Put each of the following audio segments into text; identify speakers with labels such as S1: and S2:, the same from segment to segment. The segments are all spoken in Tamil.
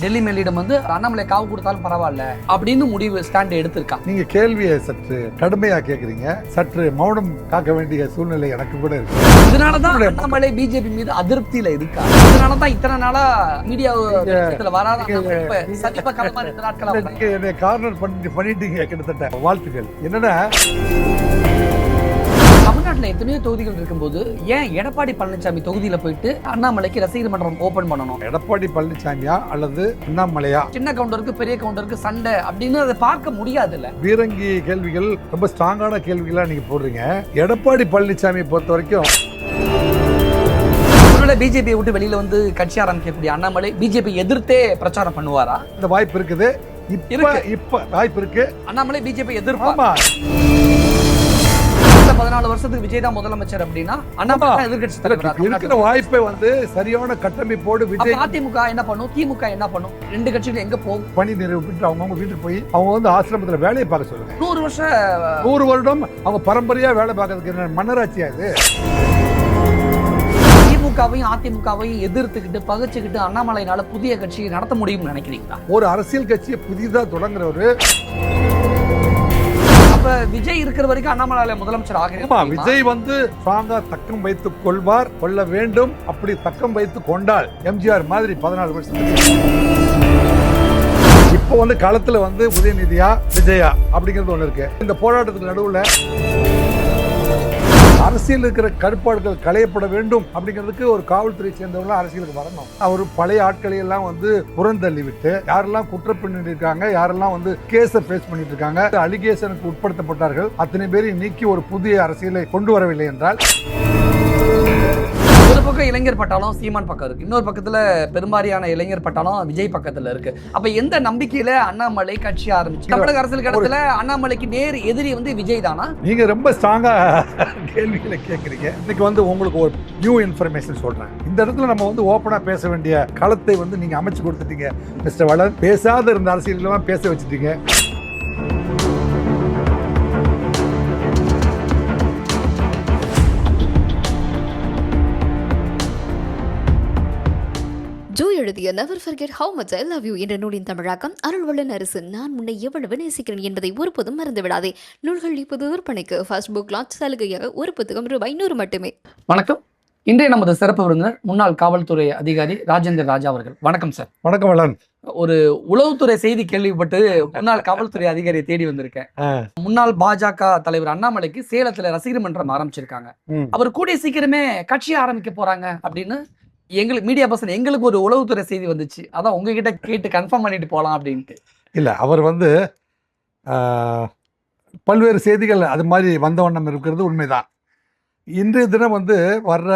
S1: டெல்லி மேலிடம் வந்து அண்ணாமலை காவு கொடுத்தாலும் பரவாயில்ல அப்படின்னு முடிவு ஸ்டாண்ட் எடுத்திருக்கா
S2: நீங்க கேள்வியை சற்று கடுமையா கேக்குறீங்க. சற்று மௌனம் காக்க வேண்டிய சூழ்நிலை எனக்கு கூட இருக்கு.
S1: இதனாலதான் அண்ணாமலை பிஜேபி மீது அதிருப்தியில இருக்கா? இதனாலதான் இத்தனை நாளா மீடியா வராத
S2: நீங்க-
S1: இப்ப சமீப காலமா ரெண்டு நாட்களா வராங்க.
S2: நீங்க என்னை கார்னர் பண்ணி பண்ணிட்டீங்க கிட்டத்தட்ட. வாழ்த்துக்கள். என்னன்னா
S1: தமிழ்நாட்டுல எத்தனையோ தொகுதிகள் இருக்கும்போது ஏன் எடப்பாடி பழனிசாமி தொகுதியில போயிட்டு அண்ணாமலைக்கு ரசிகர் மன்றம் ஓபன் பண்ணணும்?
S2: எடப்பாடி பழனிசாமியா அல்லது அண்ணாமலையா?
S1: சின்ன கவுண்டருக்கு பெரிய கவுண்டருக்கு சண்டை அப்படின்னு அதை பார்க்க முடியாதுல்ல.
S2: பீரங்கி கேள்விகள் ரொம்ப ஸ்ட்ராங்கான கேள்விகளா நீங்க போடுறீங்க. எடப்பாடி பழனிசாமி பொறுத்த வரைக்கும்
S1: ஒருவேளை பிஜேபியை விட்டு வெளியில வந்து கட்சி ஆரம்பிக்கக்கூடிய அண்ணாமலை பிஜேபி எதிர்த்தே பிரச்சாரம் பண்ணுவாரா?
S2: இந்த வாய்ப்பு இருக்குது. இப்ப. இப்ப வாய்ப்பு இருக்கு.
S1: அண்ணாமலை பிஜேபி எதிர்ப்பா? பதினாலு வருஷத்துக்கு விஜய் தான் முதலமைச்சர் அப்படின்னா அண்ணாமலை தான் எதிர்க்கட்சி தலைவரா.
S2: இருக்கிற. வாய்ப்பை வந்து சரியான கட்டமைப்போடு விஜய்
S1: அதிமுக என்ன பண்ணும்? திமுக என்ன பண்ணும்? ரெண்டு கட்சிகள் எங்க போகும்?
S2: பணி நிறைவேற்றி அவங்கவுங்க வீட்டுக்கு போய் அவங்க வந்து ஆசிரமத்துல வேலையை பார்க்க சொல்லுங்க.
S1: நூறு வருஷம்
S2: நூறு வருடம் அவங்க பரம்பரையா வேலை பார்க்கறதுக்கு மன்னராட்சியா இது?
S1: திமுகவையும் அதிமுகவையும் எதிர்த்துக்கிட்டு பகைச்சுக்கிட்டு அண்ணாமலைனால புதிய கட்சி நடத்த முடியும்னு நினைக்கிறீங்களா?
S2: ஒரு அரசியல் கட்சியை புதிதா தொடங்குறவரு
S1: அப்ப விஜய் இருக்கிற வரைக்கும் அண்ணாமலை முதலமைச்சர் ஆக
S2: விஜய் வந்து ஸ்ட்ராங்கா தக்கம் வைத்துக் கொள்வார் கொள்ள வேண்டும். அப்படி தக்கம் வைத்து கொண்டால் எம்ஜிஆர் மாதிரி பதினாலு வருஷம் இப்போ வந்து களத்துல வந்து உதயநிதியா விஜயா அப்படிங்கிறது ஒண்ணு இருக்கு. இந்த போராட்டத்துக்கு நடுவுல அரசியல் இருக்கிற கருப்பாடுகள் களையப்பட வேண்டும் அப்படிங்கிறதுக்கு ஒரு காவல்துறை சேர்ந்தவங்க அரசியலுக்கு வரணும். அவர் பழைய ஆட்களை எல்லாம் வந்து புறந்தள்ளி விட்டு யாரெல்லாம் பண்ணிட்டு இருக்காங்க யாரெல்லாம் வந்து கேஸை ஃபேஸ் பண்ணிட்டு இருக்காங்க அலிகேஷனுக்கு உட்படுத்தப்பட்டார்கள். அத்தனை பேரையும் நீக்கி ஒரு புதிய அரசியலை கொண்டு வரவில்லை என்றால்
S1: பக்கம் இளைஞர் பட்டாலும் சீமான் பக்கம் இருக்கு. இன்னொரு பக்கத்துல பெரும்பாரியான இளைஞர் பட்டாலும் விஜய் பக்கத்துல இருக்கு. அப்ப எந்த நம்பிக்கையில அண்ணாமலை கட்சி ஆரம்பிச்சு? தமிழக அரசியல் கடத்துல அண்ணாமலைக்கு நேர் எதிரி வந்து விஜய் தானா?
S2: நீங்க ரொம்ப ஸ்ட்ராங்கா கேள்விகளை கேட்குறீங்க இன்னைக்கு வந்து உங்களுக்கு ஒரு நியூ இன்ஃபர்மேஷன் சொல்றேன். இந்த இடத்துல நம்ம வந்து ஓப்பனா பேச வேண்டிய களத்தை வந்து நீங்க அமைச்சு கொடுத்துட்டீங்க. மிஸ்டர் வளர் பேசாத இருந்த அரசியலாம் பேச வச்சுட்டீங்க.
S3: எழுதிய never forget how much I love you என்ற நூலின் தமிழாக்கம் அருள்வள்ளன் அரசு. நான் உன்னை எவ்வளவு நேசிக்கிறேன் என்பதை ஒருபோதும் மறந்து விடாதே நூல்கள் இப்போது விற்பனைக்கு ஃபர்ஸ்ட் புக் லான்ச் சலுகையாக ஒரு புத்தகம் ரூபாய் நூறு மட்டுமே.
S1: வணக்கம். இன்றைய நமது சிறப்பு விருந்தினர் முன்னாள் காவல்துறை அதிகாரி ராஜேந்திர ராஜா அவர்கள். வணக்கம் சார்.
S2: வணக்கம் வளன்
S1: ஒரு உளவுத்துறை செய்தி கேள்விப்பட்டு முன்னாள் காவல்துறை அதிகாரியை தேடி வந்திருக்கேன். முன்னாள் பாஜக தலைவர் அண்ணாமலைக்கு சேலத்துல ரசிகர் மன்றம் ஆரம்பிச்சிருக்காங்க. அவர் கூடிய சீக்கிரமே கட்சி ஆரம்பிக்க போறாங்க அப்படின்னு எங்களுக்கு மீடியா பர்சன் எங்களுக்கு ஒரு உளவுத்துறை செய்தி வந்துச்சு. அதான் உங்ககிட்ட கேட்டு கன்ஃபார்ம் பண்ணிட்டு போகலாம் அப்படின்ட்டு.
S2: இல்லை அவர் வந்து பல்வேறு செய்திகள் அது மாதிரி வந்த வண்ணம் இருக்கிறது உண்மைதான். இன்றைய தினம் வந்து வர்ற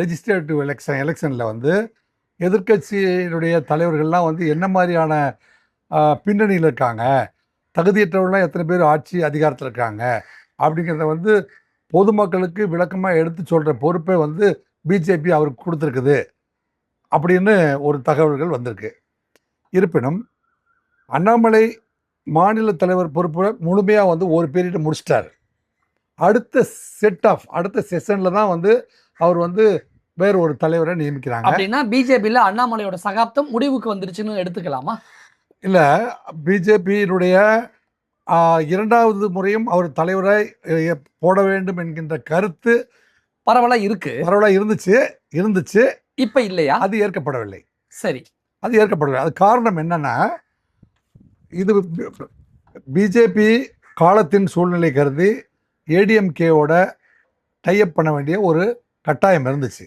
S2: லெஜிஸ்லேட்டிவ் எலெக்ஷன் எலெக்ஷனில் வந்து எதிர்க்கட்சியினுடைய தலைவர்கள்லாம் வந்து என்ன மாதிரியான பின்னணியில் இருக்காங்க? தகுதியற்றவர்கள்லாம் எத்தனை பேர் ஆட்சி அதிகாரத்தில் இருக்காங்க? அப்படிங்கிறத வந்து பொதுமக்களுக்கு விளக்கமாக எடுத்து சொல்கிற பொறுப்பை வந்து பிஜேபி அவருக்கு கொடுத்துருக்குது அப்படின்னு ஒரு தகவல்கள் வந்திருக்கு. இருப்பினும் அண்ணாமலை மாநில தலைவர் பொறுப்பை முழுமையாக வந்து ஒரு பீரியட் முடிச்சிட்டார். அடுத்த செட் ஆஃப் அடுத்த செஷனில் தான் வந்து அவர் வந்து வேற ஒரு தலைவரை நியமிக்கிறாங்க.
S1: அப்படின்னா பிஜேபியில அண்ணாமலையோட சகாப்தம் முடிவுக்கு வந்துருச்சுன்னு எடுத்துக்கலாமா?
S2: இல்லை பிஜேபியினுடைய இரண்டாவது முறையும் அவர் தலைவரை போட வேண்டும் என்கின்ற கருத்து
S1: பரவலா இருக்கு.
S2: பரவலாக இருந்துச்சு இருந்துச்சு.
S1: இப்ப இல்லையா?
S2: அது ஏற்கப்படவில்லை.
S1: சரி.
S2: அது ஏற்கப்படவில்லை. அது காரணம் என்னன்னா இது பிஜேபி காலத்தின் சூழ்நிலை கருதி ஏடிஎம்கேவோட டைப் பண்ண வேண்டிய ஒரு கட்டாயம் இருந்துச்சு.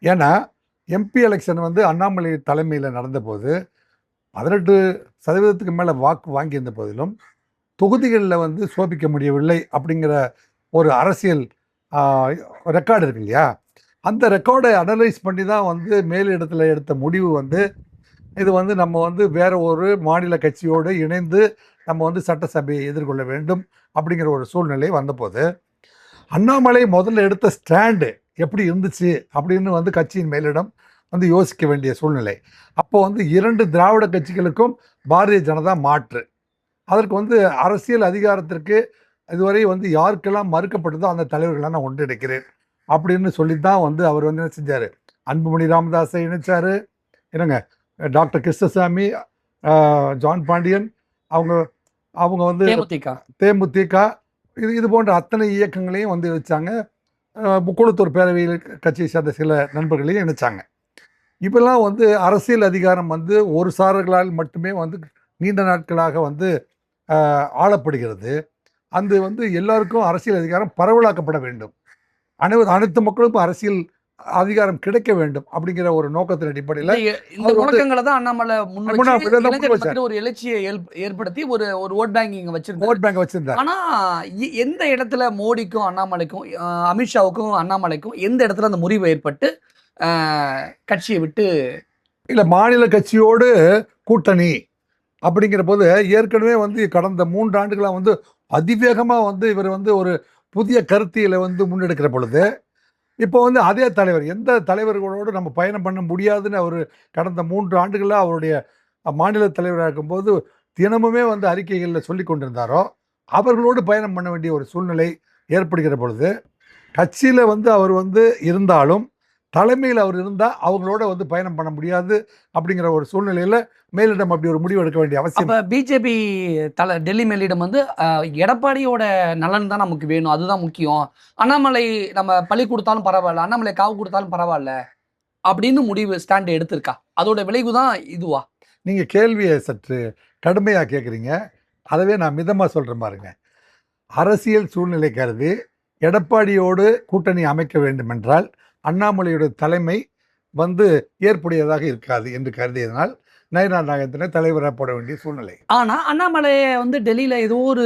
S2: ஏன்னா எம்பி எலெக்ஷன் வந்து அண்ணாமலை தலைமையில் நடந்தபோது பதினெட்டு சதவீதத்துக்கு மேலே வாக்கு வாங்கியிருந்த போதிலும் தொகுதிகளில் வந்து சோபிக்க முடியவில்லை அப்படிங்கிற ஒரு அரசியல் ரெக்கார்டு இருக்கு இல்லையா அந்த ரெக்கார்டை அனலைஸ் பண்ணி தான் வந்து மேலிடத்தில் எடுத்த முடிவு வந்து இது வந்து நம்ம வந்து வேற ஒரு மாநில கட்சியோடு இணைந்து நம்ம வந்து சட்டசபையை எதிர்கொள்ள வேண்டும் அப்படிங்கிற ஒரு சூழ்நிலை வந்தபோது அண்ணாமலை முதல்ல எடுத்த ஸ்டாண்டு எப்படி இருந்துச்சு அப்படின்னு வந்து கட்சியின் மேலிடம் வந்து யோசிக்க வேண்டிய சூழ்நிலை. அப்போ வந்து இரண்டு திராவிட கட்சிகளுக்கும் பாரதிய ஜனதா மாற்று. அதற்கு வந்து அரசியல் அதிகாரத்திற்கு இதுவரை வந்து யாருக்கெல்லாம் மறுக்கப்பட்டதோ அந்த தலைவர்களை நான் ஒன்றிணைக்கிறேன் அப்படின்னு சொல்லி தான் வந்து அவர் வந்து என்ன செஞ்சார்? அன்புமணி ராமதாஸை இணைச்சாரு. என்னங்க? டாக்டர் கிருஷ்ணசாமி ஜான் பாண்டியன் அவங்க அவங்க வந்து
S1: தேமுதிக.
S2: இது இது போன்ற அத்தனை இயக்கங்களையும் வந்து இணைச்சாங்க. அஹ், முக்குளத்தூர் பேரவையில் கட்சியை சேர்ந்த சில நண்பர்களையும் இணைச்சாங்க. இப்பெல்லாம் வந்து அரசியல் அதிகாரம் வந்து ஒரு சாரர்களால் மட்டுமே வந்து நீண்ட நாட்களாக வந்து ஆளப்படுகிறது. அந்த வந்து எல்லாருக்கும் அரசியல் அதிகாரம் பரவலாக்கப்பட வேண்டும். அனைவரு அனைத்து மக்களுக்கும் அரசியல் அதிகாரம் கிடைக்க வேண்டும் அப்படிங்கிற ஒரு நோக்கத்தின் அடிப்படையில்
S1: இந்த முழக்கங்களை தான் அண்ணாமலை ஒரு எழுச்சியை ஏற்ப- ஏற்படுத்தி ஒரு ஒரு ஓட் பேங்கிங் வச்சிருந்தாரு.
S2: ஓட் பேங்க் வச்சிருந்தார்.
S1: ஆனா எந்த இடத்துல மோடிக்கும் அண்ணாமலைக்கும் அமித்ஷாவுக்கும் அண்ணாமலைக்கும் எந்த இடத்துல அந்த முறிவு ஏற்பட்டு கட்சியை விட்டு
S2: இல்ல மாநில கட்சியோடு கூட்டணி அப்படிங்கிற போது ஏற்கனவே வந்து கடந்த மூன்று ஆண்டுகளா வந்து அதிவேகமாக வந்து இவர் வந்து ஒரு புதிய கருத்தியில் வந்து முன்னெடுக்கிற பொழுது இப்போ வந்து அதே தலைவர் எந்த தலைவர்களோடு நம்ம பயணம் பண்ண முடியாதுன்னு அவர் கடந்த மூன்று ஆண்டுகளாக அவருடைய மாநில தலைவராக இருக்கும்போது தினமுமே வந்து அறிக்கைகளில் சொல்லி கொண்டிருந்தாரோ அவர்களோடு பயணம் பண்ண வேண்டிய ஒரு சூழ்நிலை ஏற்படுகிற பொழுது கட்சியில் வந்து அவர் வந்து இருந்தாலும் தலைமையில் அவர் இருந்தால் அவங்களோட வந்து பயணம் பண்ண முடியாது அப்படிங்கிற ஒரு சூழ்நிலையில் மேலிடம் அப்படி ஒரு முடிவு எடுக்க வேண்டிய அவசியம்.
S1: பிஜேபி தலை டெல்லி மேலிடம் வந்து எடப்பாடியோட நலன் தான் நமக்கு வேணும். அதுதான் முக்கியம். அண்ணாமலை நம்ம பழி கொடுத்தாலும் பரவாயில்ல அண்ணாமலை காவு கொடுத்தாலும் பரவாயில்ல அப்படின்னு முடிவு ஸ்டாண்ட் எடுத்திருக்கா. அதோட விளைவு தான் இதுவா.
S2: நீங்கள் கேள்வியை சற்று கடுமையாக கேட்குறீங்க அதவே நான் மிதமாக சொல்கிறேன் பாருங்க. அரசியல் சூழ்நிலை கருதி எடப்பாடியோடு கூட்டணி அமைக்க வேண்டுமென்றால் அண்ணாமலையோட தலைமை வந்து ஏற்புடையதாக இருக்காது என்று கருதியதனால் நயனார் நாகேந்திரனை தலைவராக போட வேண்டிய சூழ்நிலை.
S1: ஆனா அண்ணாமலையை வந்து டெல்லியில ஏதோ ஒரு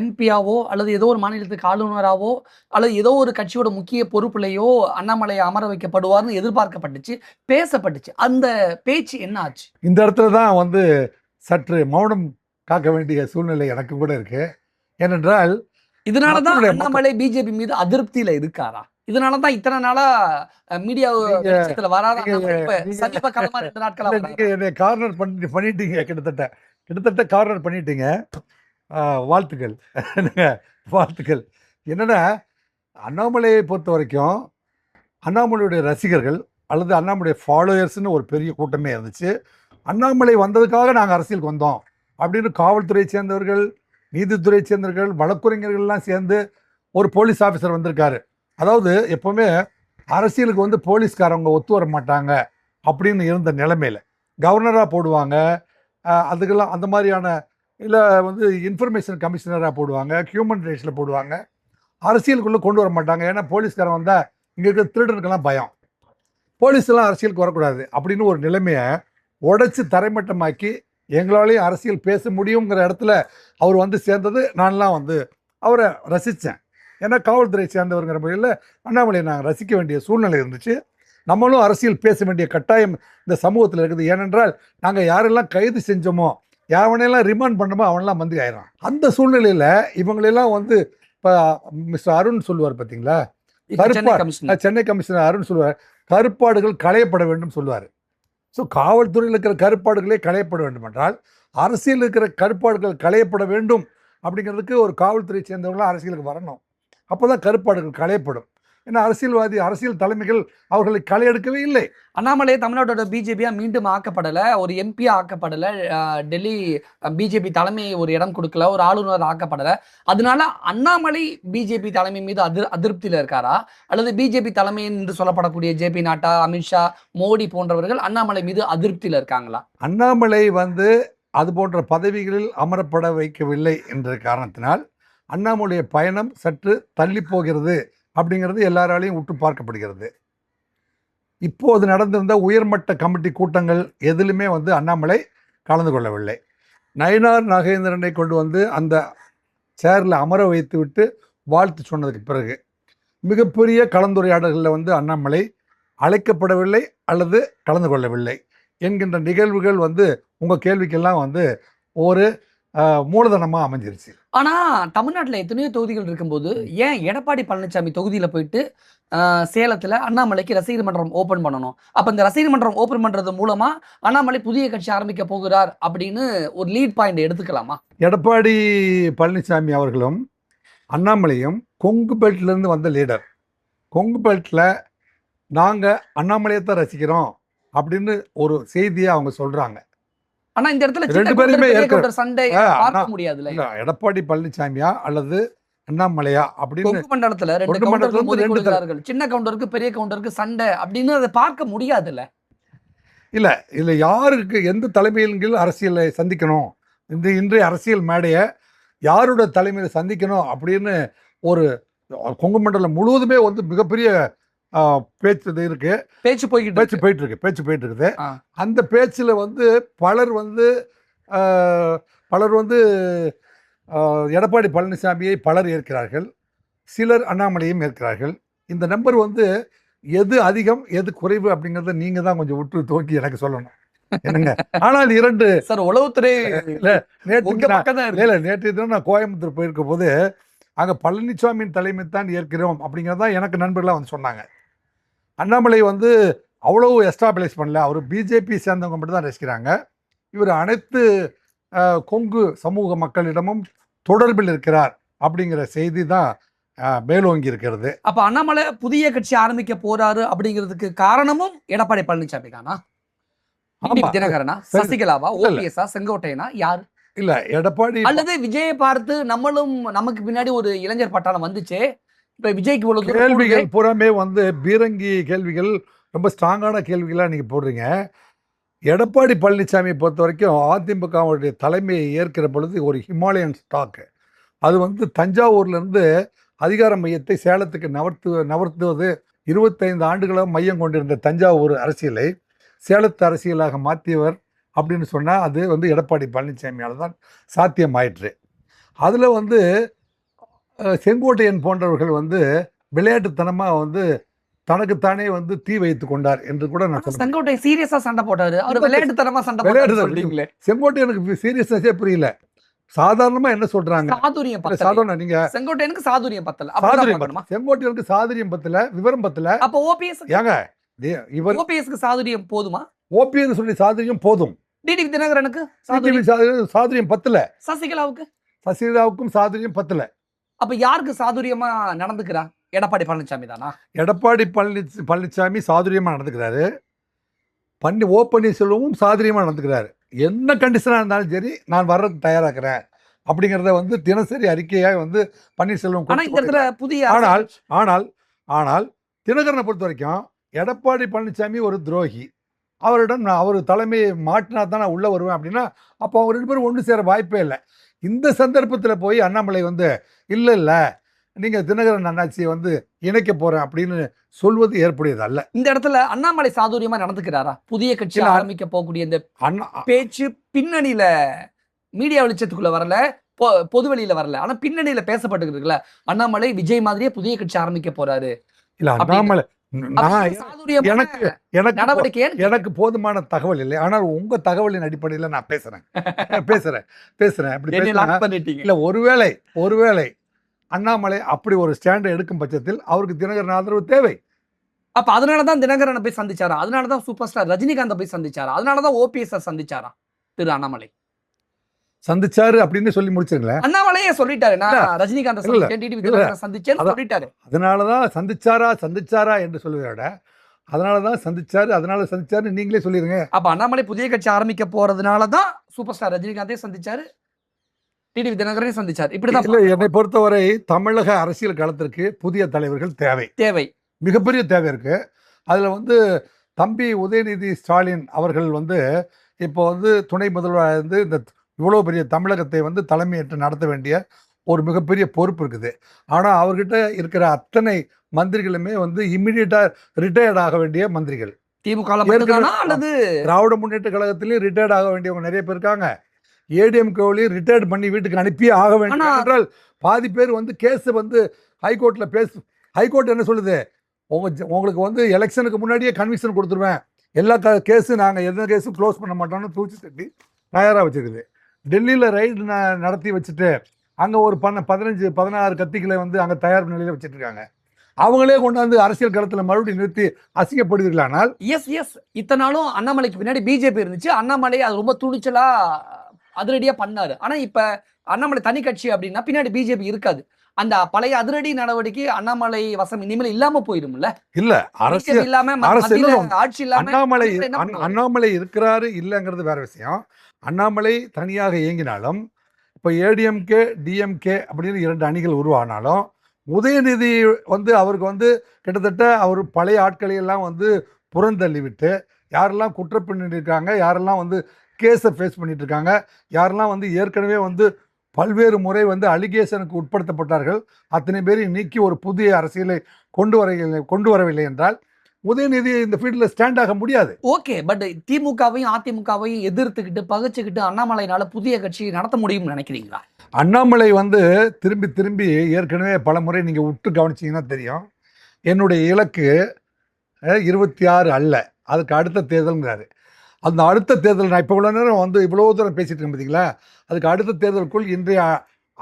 S1: எம்பியாவோ அல்லது ஏதோ ஒரு மாநிலத்துக்கு ஆளுநராவோ அல்லது ஏதோ ஒரு கட்சியோட முக்கிய பொறுப்புலையோ அண்ணாமலை அமர வைக்கப்படுவார்னு எதிர்பார்க்கப்பட்டுச்சு பேசப்பட்டுச்சு. அந்த பேச்சு என்ன ஆச்சு?
S2: இந்த இடத்துல தான் வந்து சற்று மௌனம் காக்க வேண்டிய சூழ்நிலை எனக்கு கூட இருக்கு. ஏனென்றால்
S1: இதனாலதான்
S2: மக்களுடைய மக்கள்.
S1: அண்ணாமலை பிஜேபி மீது அதிருப்தியில இருக்காரா? இதனாலதான் இத்தனை நாளா மீடியா வெளிச்சத்துல வராத சமீப காலமா ரெண்டு நாட்களா
S2: கார்னர் பண்ணி பண்ணிட்டீங்க கிட்டத்தட்ட. கிட்டத்தட்ட கார்னர் பண்ணிட்டீங்க. வாழ்த்துக்கள். வாழ்த்துக்கள். என்னன்னா அண்ணாமலையை பொறுத்த வரைக்கும் அண்ணாமலையுடைய ரசிகர்கள் அல்லது அண்ணாமலையுடைய ஃபாலோயர்ஸ்னு ஒரு பெரிய கூட்டமே இருந்துச்சு. அண்ணாமலை வந்ததுக்காக நாங்கள் அரசியலுக்கு வந்தோம். அப்படின்னு காவல்துறை சேர்ந்தவர்கள் நீதித்துறை சேர்ந்தவர்கள் வழக்குரைஞர்கள்லாம் சேர்ந்து ஒரு போலீஸ் ஆஃபீஸர் வந்திருக்காரு. அதாவது எப்போவுமே அரசியலுக்கு வந்து போலீஸ்காரவங்க ஒத்து வர மாட்டாங்க அப்படின்னு இருந்த நிலைமையில் கவர்னராக போடுவாங்க. அதுக்கெல்லாம் அந்த மாதிரியான இல்லை வந்து இன்ஃபர்மேஷன் கமிஷனராக போடுவாங்க ஹியூமன் ரைட்ஸில் போடுவாங்க. அரசியலுக்குள்ளே கொண்டு வர மாட்டாங்க. ஏன்னா போலீஸ்காரன் வந்தால் இங்கே இருக்கிற திருடனுக்கெல்லாம் பயம். போலீஸ் எல்லாம் அரசியலுக்கு வரக்கூடாது அப்படின்னு ஒரு நிலைமையை உடச்சி தரைமட்டமாக்கி எங்களாலேயும் அரசியல் பேச முடியுங்கிற இடத்துல அவர் வந்து சேர்ந்தது. நான்லாம் வந்து அவரை ரசித்தேன் ஏன்னா காவல்துறை சேர்ந்தவருங்கிற முறையில் அண்ணாமலையை நாங்கள் ரசிக்க வேண்டிய சூழ்நிலை இருந்துச்சு. நம்மளும் அரசியல் பேச வேண்டிய கட்டாயம் இந்த சமூகத்தில் இருக்குது. ஏனென்றால் நாங்கள் யாரெல்லாம் கைது செஞ்சோமோ யாவனையெல்லாம் ரிமாண்ட் பண்ணமோ அவனெல்லாம் மந்திரி ஆயிடுறான். அந்த சூழ்நிலையில் இவங்களெல்லாம் வந்து இப்போ மிஸ்டர் அருண் சொல்லுவார் பார்த்தீங்களா கருப்பா- சென்னை கமிஷனர் அருண் சொல்லுவார் கருப்பாடுகள் களையப்பட வேண்டும் சொல்லுவார். ஸோ காவல்துறையில் இருக்கிற கருப்பாடுகளே களையப்பட வேண்டும் என்றால் அரசியல் இருக்கிற கருப்பாடுகள் களையப்பட வேண்டும் அப்படிங்கிறதுக்கு ஒரு காவல்துறை சேர்ந்தவங்களாம் அரசியலுக்கு வரணும். அப்போ தான் கருப்பாடுகள் களையப்படும். ஏன்னா அரசியல்வாதி அரசியல் தலைமைகள் அவர்களை களையெடுக்கவே இல்லை.
S1: அண்ணாமலை தமிழ்நாட்டோட பிஜேபியா மீண்டும் ஆக்கப்படல. ஒரு எம்பியா ஆக்கப்படல. டெல்லி பிஜேபி தலைமை ஒரு இடம் கொடுக்கல. ஒரு ஆளுநர் ஆக்கப்படல. அதனால அண்ணாமலை பிஜேபி தலைமை மீது அதிர் அதிருப்தியில இருக்காரா? அல்லது பிஜேபி தலைமை என்று சொல்லப்படக்கூடிய ஜேபி நட்டா அமித்ஷா மோடி போன்றவர்கள் அண்ணாமலை மீது அதிருப்தியில இருக்காங்களா?
S2: அண்ணாமலை வந்து அது போன்ற பதவிகளில் அமரப்பட வைக்கவில்லை என்ற காரணத்தினால் அண்ணாமலைய பயணம் சற்று தள்ளி போகிறது அப்படிங்கிறது எல்லாராலையும் உற்று பார்க்கப்படுகிறது. இப்போது நடந்திருந்த உயர்மட்ட கமிட்டி கூட்டங்கள் எதிலுமே வந்து அண்ணாமலை கலந்து கொள்ளவில்லை. நயனார் நாகேந்திரனை கொண்டு வந்து அந்த சேரில் அமர வைத்து விட்டு வாழ்த்து சொன்னதுக்கு பிறகு மிகப்பெரிய கலந்துரையாடல்களில் வந்து அண்ணாமலை அழைக்கப்படவில்லை அல்லது கலந்து கொள்ளவில்லை என்கின்ற நிகழ்வுகள் வந்து உங்கள் கேள்விக்கெல்லாம் வந்து ஒரு மூலதனமாக அமைஞ்சிருச்சு.
S1: ஆனால் தமிழ்நாட்டில் எத்தனையோ தொகுதிகள் இருக்கும்போது ஏன் எடப்பாடி பழனிசாமி தொகுதியில் போயிட்டு சேலத்தில் அண்ணாமலைக்கு ரசிகர் மன்றம் ஓப்பன் பண்ணணும்? அப்போ இந்த ரசிகர் மன்றம் ஓப்பன் பண்ணுறது மூலமாக அண்ணாமலை புதிய கட்சி ஆரம்பிக்க போகிறார் அப்படின்னு ஒரு லீட் பாயிண்ட் எடுத்துக்கலாமா?
S2: எடப்பாடி பழனிசாமி அவர்களும் அண்ணாமலையும் கொங்கு பெல்ட்லேருந்து வந்த லீடர் கொங்கு பெல்ட்டில் நாங்கள் அண்ணாமலையை தான் ரசிக்கிறோம் அப்படின்னு ஒரு செய்தியை அவங்க சொல்கிறாங்க
S1: ஆனா இந்த இடத்துல
S2: ரெண்டு பேருமே
S1: சண்டை பார்க்க
S2: இல்ல, எடப்பாடி பழனிசாமியா அல்லது அண்ணாமலையா அப்படின்னு
S1: மண்டலத்துல ரெண்டு கவுண்டர்கள் சின்ன கவுண்டருக்கு பெரிய கவுண்டருக்கு சண்டை அப்படின்னு அதை பார்க்க முடியாதுல்ல?
S2: இல்ல இதுல யாருக்கு எந்த தலைமையின் கீழ் அரசியலை சந்திக்கணும்? இந்த இன்றைய அரசியல் மேடையை யாரோட தலைமையில் சந்திக்கணும் அப்படின்னு ஒரு கொங்கு மண்டலம் முழுவதுமே வந்து மிகப்பெரிய பேச்சு இருக்கு.
S1: பேச்சு போய்கிட்டு
S2: பேச்சு. போயிட்டு இருக்கு பேச்சு போயிட்டு இருக்குது. அந்த பேச்சுல வந்து பலர் வந்து பலர் வந்து எடப்பாடி பழனிசாமியை பலர் ஏற்கிறார்கள் சிலர் அண்ணாமலையும் ஏற்கிறார்கள். இந்த நம்பர் வந்து எது அதிகம் எது குறைவு அப்படிங்கறத நீங்க தான் கொஞ்சம் விட்டு துவக்கி எனக்கு சொல்லணும். என்னங்க? ஆனால் இரண்டு
S1: சார் உளவுத்துறை
S2: இல்ல, நேற்று
S1: தான்
S2: இல்ல நேற்று தினம் நான் கோயம்புத்தூர் போயிருக்க போது அங்க பழனிசாமியின் தலைமை தான் ஏற்கிறோம் அப்படிங்கறதா எனக்கு நண்பர்களாக வந்து சொன்னாங்க. அண்ணாமலை வந்து அவ்வளவு எஸ்டாப்ளிஷ் பண்ணல. அவர் பிஜேபி சேர்ந்தவங்க மட்டும் தான் ரசிக்கிறாங்க. இவர் அனைத்து கொங்கு சமூக மக்களிடமும் தொடர்பில் இருக்கிறார் அப்படிங்கிற செய்தி தான் மேலோங்கி இருக்கிறது.
S1: அப்ப அண்ணாமலை புதிய கட்சி ஆரம்பிக்க போறாரு அப்படிங்கிறதுக்கு காரணமும் எடப்பாடி பழனிசாமி தானா. தினகரனா. சசிகலாவா. ஓபிஎஸ்ஆ செங்கோட்டையனா? யாரு?
S2: இல்ல எடப்பாடி
S1: அல்லது விஜயை பார்த்து நம்மளும் நமக்கு பின்னாடி ஒரு இளைஞர் பட்டாளம் வந்துச்சு இப்ப விஜய்க்கு இவ்வளவு தூரம்
S2: கேள்விகள். பூராமே வந்து பீரங்கி கேள்விகள் ரொம்ப ஸ்ட்ராங்கான கேள்விகளாக நீங்கள் போடுறீங்க. எடப்பாடி பழனிசாமியை பொறுத்த வரைக்கும் அதிமுகவுடைய தலைமையை ஏற்கிற பொழுது ஒரு ஹிமாலயன் ஸ்டாக் அது வந்து தஞ்சாவூர்லேருந்து அதிகார மையத்தை சேலத்துக்கு நவர்த்து நவர்த்துவது இருபத்தைந்து ஆண்டுகளாக மையம் கொண்டிருந்த தஞ்சாவூர் அரசியலை சேலத்து அரசியலாக மாற்றியவர் அப்படின்னு சொன்னால் அது வந்து எடப்பாடி பழனிசாமியால் தான் சாத்தியமாயிற்று. அதில் வந்து செங்கோட்டையன் போன்றவர்கள் வந்து விளையாட்டுத்தனமாக வந்து தனக்குத்தானே வந்து தீ வைத்து கொண்டார் என்று கூட நான்
S1: செங்கோட்டை சீரியஸா சண்டை போட்டாரு. அவர்
S2: இப்ப
S1: விளையாட்டுத்தனமா சண்டை
S2: விளையாட்டு
S1: சொல்றீங்களே.
S2: செங்கோட்டையனுக்கு சீரியஸ்னஸே புரியல. சாதாரணமா என்ன சொல்றாங்க?
S1: சாதுரியம்
S2: சாதாரண நீங்க
S1: செங்கோட்டையனுக்கு சாதுரியம் பத்தல.
S2: சாதுரியம்? பத்தல. செங்கோட்டையனுக்கு சாதுரியம் பத்தல விவரம் பத்தல.
S1: அப்ப ஓபிஎஸ்
S2: ஏங்க இவர்
S1: ஓபிஎஸ்க்கு சாதுரியம் போதுமா?
S2: ஓபிஎஸ் சொல்லி சாதுரியம் போதும்.
S1: டிடிவி தினகரனுக்கு
S2: சாதுரியம் சாதுரியம் பத்தல.
S1: சசிகலாவுக்கு?
S2: சசிகலாவுக்கும் சாதுரியம் பத்தல.
S1: அப்ப யாருக்கு சாதுரியமா நடந்துக்கிறா? எடப்பாடி பழனிசாமி தானா?
S2: எடப்பாடி பழனி பழனிசாமி சாதுரியமா நடந்துக்கிறாரு. பண்ணி ஓ பன்னீர்செல்வமும் சாதுரியமா நடந்துக்கிறாரு. என்ன கண்டிஷனா இருந்தாலும் சரி நான் வர்றதுக்கு தயாராகிறேன் அப்படிங்கிறத வந்து தினசரி அறிக்கையாக வந்து பன்னீர்செல்வம்
S1: ஆனா இந்த
S2: கொடுத்து
S1: இடத்துல புதிய
S2: ஆனால் ஆனால் ஆனால் தினகரனை பொறுத்த வரைக்கும் எடப்பாடி பழனிசாமி ஒரு துரோகி. அவரிடம் நான் அவர் தலைமையை மாட்டினா தான் நான் உள்ள வருவேன் அப்படின்னா அப்போ அவங்க ரெண்டு பேரும் ஒன்று சேர வாய்ப்பே இல்லை. இந்த சந்தர்ப்பத்தில் போய் அண்ணாமலை வந்து இல்லை இல்லை நீங்கள் தினகரன் அண்ணாச்சியை வந்து இணைக்க போகிறேன் அப்படின்னு சொல்வது ஏற்புடையது அல்ல.
S1: இந்த இடத்துல அண்ணாமலை சாதுரியமா நடந்துக்கிறாரா? புதிய கட்சி
S2: இல்ல,
S1: ஆரம்பிக்க போகக்கூடிய இந்த
S2: அண்ணா
S1: பேச்சு பின்னணியில மீடியா வெளிச்சத்துக்குள்ள வரல பொ- பொது வெளியில வரல. ஆனா பின்னணியில பேசப்பட்டு இருக்குல்ல அண்ணாமலை விஜய் மாதிரியே புதிய கட்சி ஆரம்பிக்க போறாரு.
S2: இல்லை அண்ணாமலை எனக்கு எனக்கு
S1: நடவடிக்கை
S2: எனக்கு போதுமான தகவல் இல்லை. ஆனால் உங்க தகவலின் அடிப்படையில் நான் பேசுறேன். பேசுறேன். பேசுறேன். அப்படி இல்ல ஒருவேளை ஒருவேளை அண்ணாமலை அப்படி ஒரு ஸ்டாண்டை எடுக்கும் பட்சத்தில் அவருக்கு தினகரன் ஆதரவு தேவை.
S1: அப்ப அதனாலதான் தினகரனை போய் சந்திச்சாரா? அதனாலதான் சூப்பர் ஸ்டார் ரஜினிகாந்த் போய் சந்திச்சாரா? அதனாலதான் ஓபிஎஸ் சந்திச்சாரா? திரு அண்ணாமலை.
S2: சந்திச்சாரு அப்படின்னு சொல்லி முடிச்சிருங்களேன்
S1: அண்ணாமலையே சொல்லிட்டாரு நான். ரஜினிகாந்த்
S2: இல்ல.
S1: சந்திச்சேன் டிடிவி தினகரனை சந்திச்சேன்னு
S2: அதான்.
S1: சொல்லிட்டாரு
S2: அதனாலதான் சந்திச்சாரா சந்திச்சாரா என்று சொல்லுவதை விட அதனாலதான் சந்திச்சாரு அதனால சந்திச்சாரு நீங்களே சொல்லிருங்க
S1: அப்ப அண்ணாமலை புதிய கட்சி ஆரம்பிக்க போறதுனாலதான் சூப்பர் ஸ்டார் ரஜினிகாந்தே சந்திச்சாரு டிடிவி தினகரனையும் சந்திச்சாரு இப்படிதான்
S2: இல்ல என்னை பொறுத்தவரை தமிழக அரசியல் களத்திற்கு புதிய தலைவர்கள் தேவை
S1: தேவை
S2: மிகப்பெரிய தேவை இருக்கு அதுல வந்து தம்பி உதயநிதி ஸ்டாலின் அவர்கள் வந்து இப்போ வந்து துணை முதல்வராக இருந்து இந்த இவ்வளோ பெரிய தமிழகத்தை வந்து தலைமையேற்று நடத்த வேண்டிய ஒரு மிகப்பெரிய பொறுப்பு இருக்குது. ஆனால் அவர்கிட்ட இருக்கிற அத்தனை மந்திரிகளுமே வந்து இம்மிடியட்டாக ரிட்டையர்ட் ஆக வேண்டிய மந்திரிகள்.
S1: திமுக அல்லது
S2: திராவிட முன்னேற்ற கழகத்திலையும் ரிட்டையர்ட் ஆக வேண்டியவங்க நிறைய பேர் இருக்காங்க. ஏடிஎம்கேவிலையும் ரிட்டையர்ட் பண்ணி வீட்டுக்கு அனுப்பியே ஆக வேண்டும் என்றால் பாதி பேர் வந்து கேஸ் வந்து ஹைகோர்ட்டில் பேச ஹைகோர்ட் என்ன சொல்லுது? உங்க ஜ- உங்களுக்கு வந்து எலெக்ஷனுக்கு முன்னாடியே கன்விக்ஷன் கொடுத்துருவேன். எல்லா க கேஸும் நாங்கள் எந்த கேஸும் க்ளோஸ் பண்ண மாட்டோம்னு தூச்சி தட்டி தயாராக வச்சிருக்குது. டெல்லியில் ரைடு நடத்தி வச்சுட்டு அங்கே ஒரு பண்ண பதினஞ்சு பதினாறு கத்திகளை வந்து அங்கே தயார் நிலையில் வச்சுட்டு இருக்காங்க அவங்களே கொண்டாந்து அரசியல் களத்தில் மறுபடியும் நிறுத்தி அசிங்கப்படுவீர்களானால்
S1: எஸ் எஸ் இத்தனை நாளும் அண்ணாமலைக்கு பின்னாடி பிஜேபி இருந்துச்சு. அண்ணாமலை அது ரொம்ப துணிச்சலா அதிரடியா பண்ணாரு. ஆனா இப்ப அண்ணாமலை தனி கட்சி அப்படின்னா பின்னாடி பிஜேபி இருக்காது. அந்த பழைய அதிரடி நடவடிக்கை அண்ணாமலை வசம் இனிமேல் இல்லாம போயிரும்ல?
S2: இல்ல அரசியல்
S1: இல்லாம
S2: அரசியல்
S1: ஆட்சி இல்லாம
S2: அண்ணாமலை? அண்ணாமலை இருக்கிறாரு இல்லைங்கிறது வேற விஷயம். அண்ணாமலை தனியாக இயங்கினாலும் இப்போ ஏடிஎம்கே டிஎம்கே அப்படின்னு இரண்டு அணிகள் உருவானாலும் உதயநிதி வந்து அவருக்கு வந்து கிட்டத்தட்ட அவர் பழைய ஆட்களை எல்லாம் வந்து புறந்தள்ளிவிட்டு யாரெல்லாம் குற்றப்பின்னணி இருக்காங்க யாரெல்லாம் வந்து கேஸை ஃபேஸ் பண்ணிட்டு இருக்காங்க யாரெல்லாம் வந்து ஏற்கனவே வந்து பல்வேறு முறை வந்து அலிகேஷனுக்கு உட்படுத்தப்பட்டார்கள் அத்தனை பேரையும் நீக்கி ஒரு புதிய அரசியலை கொண்டு வர கொண்டு வரவில்லை என்றால் உதயநிதி இந்த ஃபீல்டில் ஸ்டாண்ட் ஆக முடியாது.
S1: ஓகே பட் திமுகவையும் அதிமுகவையும் எதிர்த்துக்கிட்டு பகைச்சுக்கிட்டு அண்ணாமலைனால புதிய கட்சி நடத்த முடியும்னு நினைக்கிறீங்களா?
S2: அண்ணாமலை வந்து திரும்பி திரும்பி ஏற்கனவே பல முறை நீங்கள் விட்டு கவனிச்சீங்கன்னா தெரியும். என்னுடைய இலக்கு இருபத்தி ஆறு அல்ல. அதுக்கு அடுத்த தேர்தல்ங்கிறாரு. அந்த அடுத்த தேர்தல் நான் இப்போ இவ்வளோ நேரம் வந்து இவ்வளோ தூரம் பேசிட்டு இருக்கேன் பார்த்தீங்களா அதுக்கு அடுத்த தேர்தலுக்குள் இன்றைய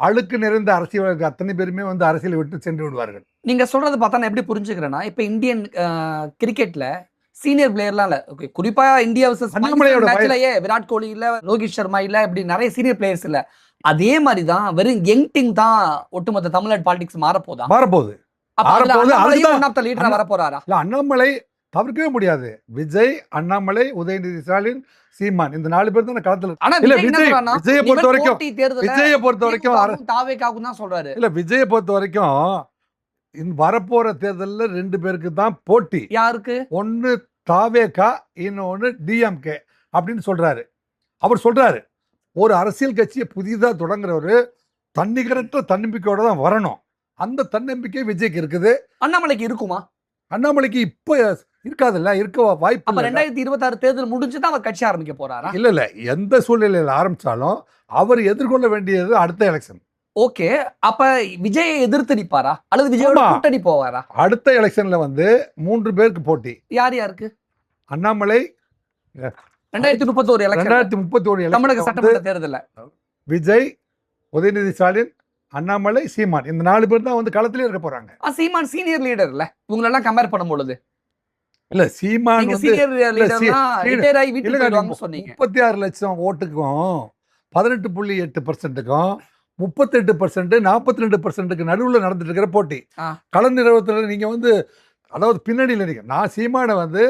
S2: அழுக்கு நிறைந்த அரசியலுக்கு அத்தனை பேருமே வந்து அரசியலை விட்டு சென்று விடுவார்கள்.
S1: நீங்க சொல்றது பார்த்தா நான் எப்படி புரிஞ்சுக்கிறேன்னா இப்ப இந்தியன் கிரிக்கெட்ல சீனியர் பிளேயர்லாம் இல்ல. ஓகே குறிப்பா இந்தியா மேட்ச்லயே விராட் கோலி இல்ல ரோஹித் சர்மா இல்ல இப்படி நிறைய சீனியர் பிளேயர்ஸ் இல்ல. அதே மாதிரி தான் வெறும் யங் டீம் தான் ஒட்டுமொத்த தமிழ்நாடு பாலிடிக்ஸ் மாறப்போதா?
S2: மாறப்போகுது.
S1: வரப்போறாரா?
S2: இல்லை அண்ணாமலை தவிர்க்கவே முடியாது. விஜய் அண்ணாமலை உதயநிதி ஸ்டாலின் சீமான். இந்த நாலு பேர் தான் களத்தில் இல்ல,
S1: விஜய்
S2: விஜய்- பொறுத்த வரைக்கும் விஜயை பொறுத்த வரைக்கும்
S1: தாவேக்காவும் தான் சொல்றாரு.
S2: இல்ல விஜயை பொறுத்த வரைக்கும் வரப்போற தேர்தல்ல ரெண்டு பேருக்கு தான் போட்டி.
S1: யாருக்கு?
S2: ஒன்னு தாவேகா இன்னொன்னு டிஎம்கே அப்படின்னு சொல்றாரு. அவர் சொல்றாரு ஒரு அரசியல் கட்சியை புதிதா தொடங்குறவரு தன்னிகரற்ற தன்னம்பிக்கையோட தான் வரணும். அந்த தன்னம்பிக்கை விஜய்க்கு இருக்குது.
S1: அண்ணாமலைக்கு இருக்குமா?
S2: அண்ணாமலைக்கு இப்ப இருக்காதுல்ல இருக்க வாய்ப்பு
S1: அப்ப ரெண்டாயிரத்தி இருபத்தாறு தேர்தல் முடிஞ்சுதான் அவர் கட்சி ஆரம்பிக்க போறாரா?
S2: இல்ல இல்ல எந்த சூழ்நிலையில ஆரம்பிச்சாலும் அவர் எதிர்கொள்ள வேண்டியது அடுத்த எலெக்ஷன்
S1: ஓகே அப்ப விஜயை எதிர்த்து நிப்பாரா அல்லது விஜயோட. கூட்டணி போவாரா?
S2: அடுத்த எலெக்ஷன்ல வந்து மூன்று பேருக்கு போட்டி.
S1: யார் யாருக்கு?
S2: அண்ணாமலை
S1: ரெண்டாயிரத்தி முப்பத்தோரு எலெக்ஷன்
S2: ரெண்டாயிரத்தி முப்பத்தி ஒன்று
S1: தமிழக சட்டமன்ற தேர்தல்ல.
S2: விஜய் உதயநிதி ஸ்டாலின் அண்ணாமலை சீமான். இந்த நாலு பேர் தான் வந்து களத்திலே இருக்க போறாங்க.
S1: சீமான் சீனியர் லீடர் இல்ல இவங்களெல்லாம் கம்பேர் பண்ணும் பொழுது
S2: இல்ல சீமான்
S1: சீனியர்
S2: முப்பத்தி ஆறு லட்சம் ஓட்டுக்கும் பதினெட்டு புள்ளி எட்டு பர்சன்ட்டுக்கும் முப்பத்தெட்டு பர்சன்ட் நாற்பத்தி ரெண்டு பர்சன்ட்டுக்கு நடுவில் நடந்துட்டு இருக்கிற போட்டி. கள நிறுவனத்தில் நீங்க வந்து அதாவது பின்னணியில் நீங்க நான் சீமானை வந்து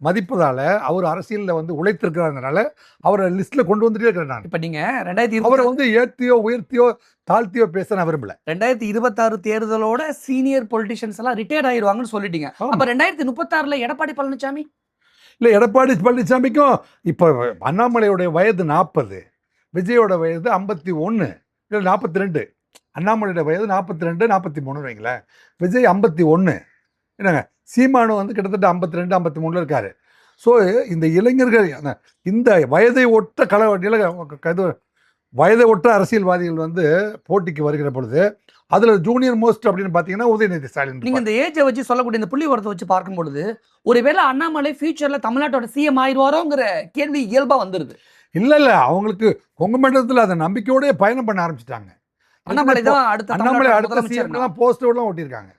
S2: மதிப்பதால அவர் அரசியல்ல வந்து உழைத்திருக்கிறாங்கனால அவரை லிஸ்ட்ல கொண்டு வந்துட்டே இருக்கிறேன் நான்.
S1: இப்ப நீங்க ரெண்டாயிரத்தி
S2: அவரை வந்து ஏத்தியோ உயர்த்தியோ தாழ்த்தியோ பேச நான் விரும்பல.
S1: ரெண்டாயிரத்தி இருபத்தாறு தேர்தலோட சீனியர் பொலிட்டிஷியன்ஸ் எல்லாம் ரிட்டையர்ட் ஆயிருவாங்கன்னு சொல்லிட்டீங்க. அப்ப ரெண்டாயிரத்தி முப்பத்தாறுல எடப்பாடி பழனிசாமி
S2: இல்ல எடப்பாடி பழனிசாமிக்கும் இப்போ அண்ணாமலையுடைய வயது நாற்பது விஜயோட வயது ஐம்பத்தி ஒன்று இல்லை நாற்பத்தி ரெண்டு அண்ணாமலையோட வயது நாற்பத்தி ரெண்டு நாற்பத்தி மூணு வைங்களேன். விஜய் ஐம்பத்தி ஒன்று என்னங்க? சீமானு வந்து கிட்டத்தட்ட ஐம்பத்தி ரெண்டு ஐம்பத்தி மூணில் இருக்காரு. ஸோ இந்த இளைஞர்கள் இந்த வயதை ஒட்ட கல இது வயதை ஒட்ட அரசியல்வாதிகள் வந்து போட்டிக்கு வருகிற பொழுது அதில் ஜூனியர் மோஸ்ட் அப்படின்னு பார்த்தீங்கன்னா உதயநிதி ஸ்டாலின்
S1: நீங்க
S2: இருப்பார்.
S1: இந்த ஏஜை வச்சு சொல்லக்கூடிய இந்த புள்ளி வரத்தை வச்சு பார்க்கும் பொழுது ஒருவேளை அண்ணாமலை ஃபியூச்சர்ல தமிழ்நாட்டோட சிஎம் ஆயிடுவாரோங்கிற கேள்வி இயல்பா வந்துருது.
S2: இல்ல இல்ல. அவங்களுக்கு கொங்கு மண்டலத்தில் அதை நம்பிக்கையோடய பயணம் பண்ண ஆரம்பிச்சிட்டாங்க.
S1: அண்ணாமலை தான் அடுத்த
S2: அண்ணாமலை அடுத்த சிஎம்லாம் போஸ்டர்லாம் ஒட்டியிருக்காங்க.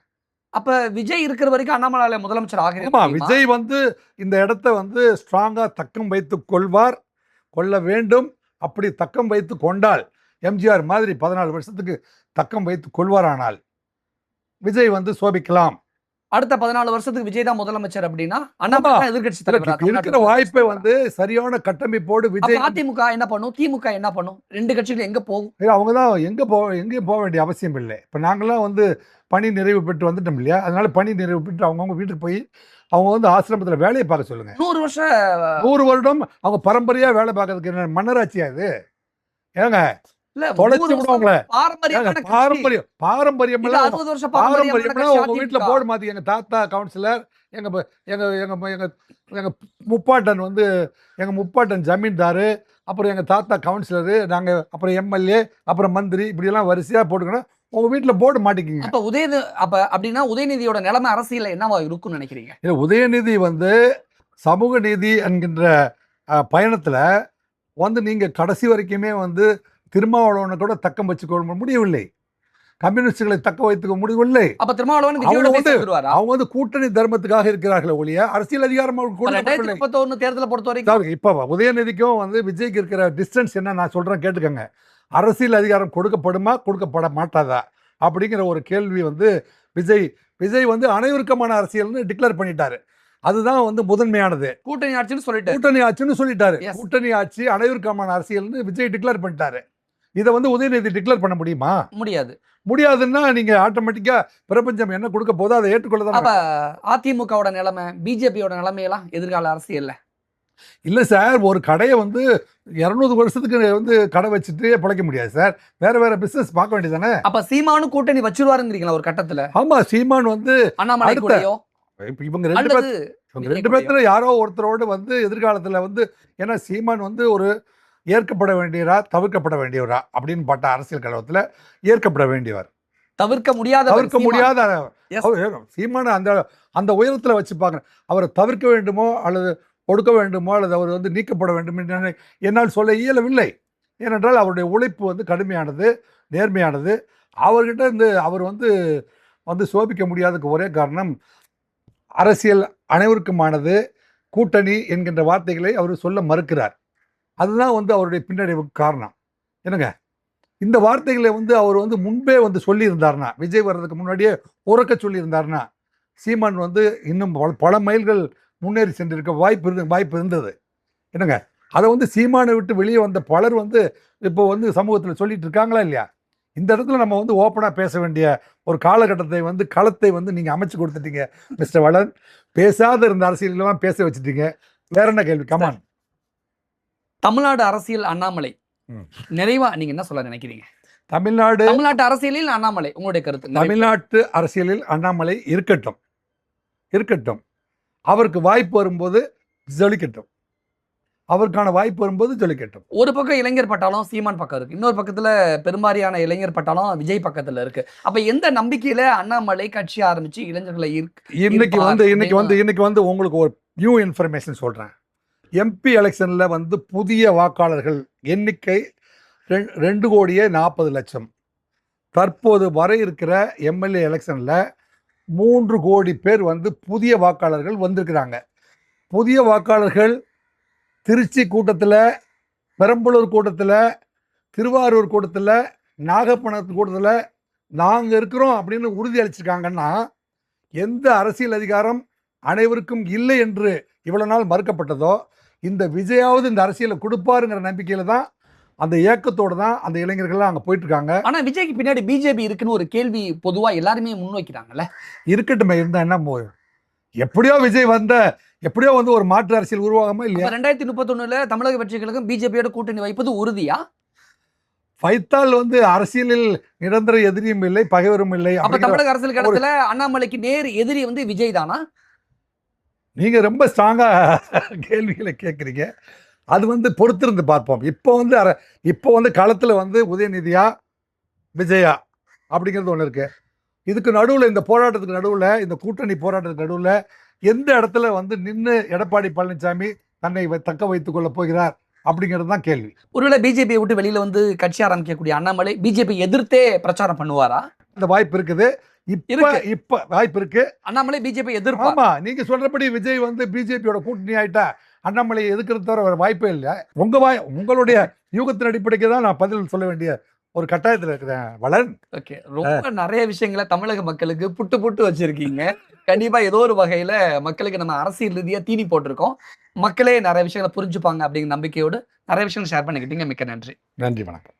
S1: அப்ப விஜய் இருக்கிற வரைக்கும் அண்ணாமலை முதலமைச்சர்
S2: ஆமா
S1: ஆகிறேன்
S2: விஜய் வந்து இந்த இடத்த வந்து ஸ்ட்ராங்கா தக்கம் வைத்து கொள்வார் கொள்ள வேண்டும். அப்படி தக்கம் வைத்து கொண்டால் எம்ஜிஆர் மாதிரி பதினாலு வருஷத்துக்கு தக்கம் வைத்து கொள்வாரானால் விஜய் வந்து சோபிக்கலாம்.
S1: அடுத்த பதினாலு வருஷத்துக்கு விஜய் தான் முதலமைச்சர் அப்படின்னா அண்ணாமலை தான் எதிர்க்கட்சி தலைவரா
S2: இருக்கிற வாய்ப்பை வந்து சரியான கட்டமைப்போடு விஜய்
S1: அதிமுக என்ன பண்ணும்? திமுக என்ன பண்ணும்? ரெண்டு கட்சிகள் எங்க போகும்?
S2: அவங்க தான் எங்கே போ எங்கேயும் போக வேண்டிய அவசியம் இல்லை. இப்போ நாங்களாம் வந்து பணி நிறைவு பெற்று வந்துட்டோம் இல்லையா? அதனால பணி நிறைவு பெற்று அவங்கவுங்க வீட்டுக்கு போய் அவங்க வந்து ஆசிரமத்தில் வேலையை பார்க்க சொல்லுங்க.
S1: நூறு வருஷம்
S2: நூறு வருடம் அவங்க பரம்பரையா வேலை பார்க்கறதுக்கு என்ன மன்னராட்சியா இது? ஏங்க
S1: இல்ல.
S2: பாரம்பரியம் பாரம்பரியம்
S1: கட்சி
S2: உங்க வீட்டுல. போர்டு மாத்தி. எங்க தாத்தா கவுன்சிலர் எங்க எங்க எங்க எங்க எங்க முப்பாட்டன் வந்து எங்க முப்பாட்டன் ஜமீன்தாரு அப்புறம் எங்க தாத்தா கவுன்சிலரு நாங்க அப்புறம் எம்எல்ஏ அப்புறம் மந்திரி இப்படி எல்லாம் வரிசையா போட்டுக்கணும். உங்க வீட்டுல போர்டு மாட்டிக்கிங்க
S1: அப்ப உதயநிதி அப்ப அப்படின்னா உதயநிதியோட நிலைமை அரசியல்ல என்னவா இருக்கும்னு நினைக்கிறீங்க?
S2: இது உதயநிதி வந்து சமூக நீதி என்கின்ற பயணத்துல வந்து நீங்க கடைசி வரைக்குமே வந்து திருமாவளவனை கூட தக்கம் வச்சுக்கொள்ள முடியவில்லை. கம்யூனிஸ்டுகளை தக்க வைத்துக்க முடியவில்லை.
S1: அப்ப திருமாவளவன்
S2: அவங்க வந்து-
S1: சேர்ந்துருவாரா
S2: அவங்க வந்து கூட்டணி தர்மத்துக்காக இருக்கிறார்களே ஒழிய அரசியல் அதிகாரம்.
S1: முப்பத்தொன்னு தேர்தலை பொறுத்த வரைக்கும்
S2: இப்ப உதயநிதிக்கும் வந்து விஜய்க்கு இருக்கிற டிஸ்டன்ஸ் என்ன நான் சொல்றேன் கேட்டுக்கங்க. அரசியல் அதிகாரம் கொடுக்கப்படுமா கொடுக்கப்பட மாட்டாதா? அப்படிங்கிற ஒரு கேள்வி வந்து விஜய் விஜய் வந்து அனைவருக்கமான அரசியல்னு டிக்ளேர் பண்ணிட்டாரு. அதுதான் வந்து முதன்மையானது.
S1: கூட்டணி ஆட்சின்னு சொல்லிட்டு.
S2: கூட்டணி ஆட்சின்னு சொல்லிட்டாரு. கூட்டணி ஆட்சி அனைவருக்கான அரசியல்னு விஜய் டிக்ளேர் பண்ணிட்டாரு. இதை வந்து உதயநிதி டிக்ளேர் பண்ண முடியுமா?
S1: முடியாது.
S2: முடியாதுன்னா நீங்க ஆட்டோமேட்டிக்கா பிரபஞ்சம் என்ன கொடுக்க போதோ அதை ஏற்றுக்கொள்ள
S1: அப்ப
S2: தான்
S1: அதிமுகவோட நிலைமை பிஜேபியோட நிலைமையெல்லாம் எதிர்கால அரசியல்ல
S2: இல்ல. சார் ஒரு கடையை வந்து இருநூறு வருஷத்துக்கு வந்து கடை வச்சுட்டு பிழைக்க முடியாது சார். வேற வேற பிசினஸ் பார்க்க வேண்டியதானே
S1: அப்ப சீமானும் கூட்டணி வச்சிருவாருங்கிறீங்களா ஒரு கட்டத்துல?
S2: ஆமா சீமான் வந்து இவங்க ரெண்டு பேர் இவங்க ரெண்டு பேர்த்துல யாரோ ஒருத்தரோடு வந்து எதிர்காலத்துல வந்து ஏன்னா சீமான் வந்து ஒரு ஏற்கப்பட வேண்டியவரா தவிர்க்கப்பட வேண்டியவரா அப்படின்னு பட்ட அரசியல் கழகத்துல ஏற்கப்பட வேண்டியவர்.
S1: தவிர்க்க முடியாத
S2: தவிர்க்க முடியாத சீமான அந்த அந்த உயரத்துல வச்சுப்பாங்க அவரை தவிர்க்க வேண்டுமோ அல்லது ஒடுக்க வேண்டுமோ அல்லது அவர் வந்து நீக்கப்பட வேண்டும் என்று என்னால் என்னால் சொல்ல இயலவில்லை. ஏனென்றால் அவருடைய உழைப்பு வந்து கடுமையானது நேர்மையானது. அவர்கிட்ட இருந்து அவர் வந்து வந்து சோபிக்க முடியாததுக்கு ஒரே காரணம் அரசியல் அனைவருக்குமானது கூட்டணி என்கின்ற வார்த்தைகளை அவர் சொல்ல மறுக்கிறார். அதுதான் வந்து அவருடைய பின்னடைவுக்கு காரணம். என்னங்க? இந்த வார்த்தைகளை வந்து அவர் வந்து முன்பே வந்து சொல்லியிருந்தாருன்னா விஜய் வர்றதுக்கு முன்னாடியே உறக்க சொல்லியிருந்தாருன்னா சீமான் வந்து இன்னும் பல- பல மைல்கள் முன்னேறி சென்றிருக்க வாய்ப்பு இருந்து வாய்ப்பு இருந்தது. என்னங்க? அதை வந்து சீமானை விட்டு வெளியே வந்த பலர் வந்து இப்போ வந்து சமூகத்தில் சொல்லிட்டு இருக்காங்களா இல்லையா? இந்த இடத்துல நம்ம வந்து ஓப்பனாக பேச வேண்டிய ஒரு காலகட்டத்தை வந்து களத்தை வந்து நீங்கள் அமைச்சு கொடுத்துட்டீங்க மிஸ்டர் வளன். பேசாத இருந்த அரசியலெல்லாம் பேச வச்சுட்டீங்க. வேற என்ன கேள்வி? கமான்
S1: தமிழ்நாடு அரசியல் அண்ணாமலை. நிறைவா நீங்க என்ன சொல்ல நினைக்கிறீங்க?
S2: தமிழ்நாடு
S1: தமிழ்நாட்டு அரசியலில் அண்ணாமலை உங்களுடைய கருத்து.
S2: தமிழ்நாட்டு அரசியலில் அண்ணாமலை இருக்கட்டும். இருக்கட்டும். அவருக்கு வாய்ப்பு வரும்போது ஜொலிக்கட்டும். அவருக்கான வாய்ப்பு வரும்போது ஜொலிக்கட்டும்.
S1: ஒரு பக்கம் இளைஞர் பட்டாளம் சீமான் பக்கம் இருக்கு. இன்னொரு பக்கத்துல பெரும்பாரியான இளைஞர் பட்டாளம் விஜய் பக்கத்துல இருக்கு. அப்ப எந்த நம்பிக்கையில அண்ணாமலை கட்சி ஆரம்பிச்சு இளைஞர்களை ஈர்க்க-
S2: இன்னைக்கு வந்து இன்னைக்கு வந்து இன்னைக்கு வந்து உங்களுக்கு ஒரு நியூ இன்ஃபர்மேஷன் சொல்றேன். எம்பி எலெக்ஷனில் வந்து புதிய வாக்காளர்கள் எண்ணிக்கை ரெண் ரெண்டு கோடியே நாற்பது லட்சம். தற்போது வர இருக்கிற எம்எல்ஏ எலெக்ஷனில் மூன்று கோடி பேர் வந்து புதிய வாக்காளர்கள் வந்திருக்கிறாங்க. புதிய வாக்காளர்கள் திருச்சி கூட்டத்தில் பெரம்பலூர் கூட்டத்தில் திருவாரூர் கூட்டத்தில் நாகப்பட்டினத்து கூட்டத்தில் நாங்கள் இருக்கிறோம் அப்படின்னு உறுதி அளிச்சிருக்காங்கன்னா எந்த அரசியல் அதிகாரம் அனைவருக்கும் இல்லை என்று இவ்வளோ நாள் மறுக்கப்பட்டதோ இந்த விஜயாவது இந்த அரசியலை கொடுப்பாருங்கிற நம்பிக்கையில தான் அந்த ஏக்கத்தோட தான் அந்த இளைஞர்கள்லாம் அங்கே போயிட்டு இருக்காங்க
S1: ஆனா விஜய்க்கு பின்னாடி பிஜேபி இருக்குன்னு ஒரு கேள்வி பொதுவா எல்லாருமே முன்வைக்கிறாங்கல்ல?
S2: இருக்கட்டுமே இருந்தா என்ன போ- எப்படியோ விஜய் வந்த எப்படியோ வந்து ஒரு மாற்று அரசியல் உருவாகாம இல்லையா?
S1: ரெண்டாயிரத்தி முப்பத்தொன்னுல தமிழக வெற்றிகளுக்கும் பிஜேபியோட கூட்டணி வைப்பது உறுதியா?
S2: வைத்தால் வந்து அரசியலில் நிரந்தர எதிரியும் இல்லை பகைவரும் இல்லை
S1: அப்ப தமிழக அரசியல் களத்துல அண்ணாமலைக்கு நேர் எதிரி வந்து விஜய் தானா?
S2: நீங்க ரொம்ப ஸ்ட்ராங்கா கேள்விகளை கேட்குறீங்க. அது வந்து பொறுத்திருந்து பார்ப்போம். இப்போ வந்து அர- இப்போ வந்து களத்துல வந்து உதயநிதியா விஜயா அப்படிங்கிறது ஒன்று இருக்கு. இதுக்கு நடுவில் இந்த போராட்டத்துக்கு நடுவில் இந்த கூட்டணி போராட்டத்துக்கு நடுவில் எந்த இடத்துல வந்து நின்று எடப்பாடி பழனிசாமி தன்னை வ- தக்க வைத்துக் கொள்ள போகிறார் அப்படிங்கிறது தான் கேள்வி.
S1: ஒருவேளை பிஜேபியை விட்டு வெளியில வந்து கட்சி ஆரம்பிக்கக்கூடிய அண்ணாமலை பிஜேபி எதிர்த்தே பிரச்சாரம் பண்ணுவாரா?
S2: இந்த வாய்ப்பு இருக்குது. இப்ப. இப்ப வாய்ப்பு இருக்கு.
S1: அண்ணாமலை பிஜேபி எதிர்ப்பா?
S2: ஆமா நீங்க சொல்றபடி விஜய் வந்து பிஜேபியோட கூட்டணி ஆயிட்டா அண்ணாமலையை எதுக்கிறது தவிர வேற வாய்ப்பே இல்லை. உங்க வாய் உங்களுடைய யூகத்தின் அடிப்படைக்கு தான் நான் பதில் சொல்ல வேண்டிய ஒரு கட்டாயத்தில் இருக்கிறேன் வளன்.
S1: ஓகே ரொம்ப நிறைய விஷயங்களை தமிழக மக்களுக்கு புட்டு புட்டு வச்சிருக்கீங்க. கண்டிப்பா ஏதோ ஒரு வகையில மக்களுக்கு நம்ம அரசியல் ரீதியா தீனி போட்டிருக்கோம். மக்களே நிறைய விஷயங்களை புரிஞ்சுப்பாங்க அப்படிங்கிற நம்பிக்கையோடு நிறைய விஷயங்கள் ஷேர் பண்ணிக்கிட்டீங்க. மிக்க நன்றி.
S2: நன்றி வணக்கம்.